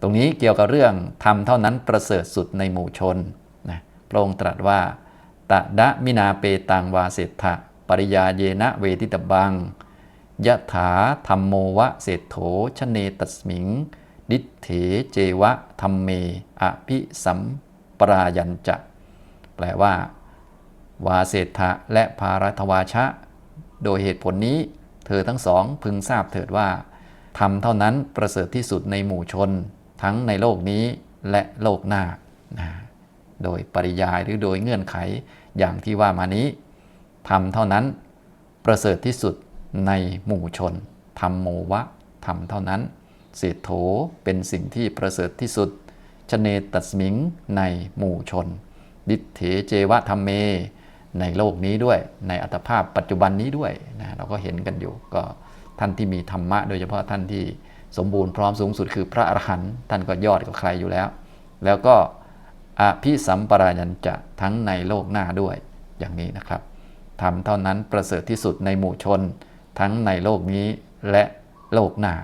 ตรงนี้เกี่ยวกับเรื่องทำเท่านั้นประเสริฐสุดในหมู่ชนนะพระองค์ตรัสว่าตะดะมินาเปตังวาเศรษะปริยาเยนะเวทิตบังยะถาธรรมโมวะเศรษโถชเนตัสมิง ดิเถเจวะธรรมเมอภิสัมปรายัญจะ แปลว่า วาเศรษฐะและภารัตวาชะ โดยเหตุผลนี้ เธอทั้งสองพึงทราบเถิดว่าทำเท่านั้นประเสริฐที่สุดในหมู่ชน ทั้งในโลกนี้และโลกหน้านะโดยปริยายหรือโดยเงื่อนไขอย่างที่ว่ามานี้ทำเท่านั้นประเสริฐที่สุดในหมู่ชนธรรมโมวะทำเท่านั้นเศรษโถเป็นสิ่งที่ประเสริฐที่สุดชเนตัสมิงในหมู่ชน ดิเถเจวะธรรมเม ในโลกนี้ด้วย ในอัตภาพปัจจุบันนี้ด้วยนะเราก็เห็นกันอยู่ก็ท่านที่มีธรรมะ โดยเฉพาะท่านที่ สมบูรณ์พร้อมสูงสุดคือพระอรหันต์ท่านก็ยอดกว่าใครอยู่แล้ว แล้วก็อภิสัมปรายัญจะทั้งในโลกหน้าด้วยอย่างนี้นะครับทำเท่านั้นประเสริฐที่สุดในหมู่ชน ทั้งในโลกนี้และโลกหน้า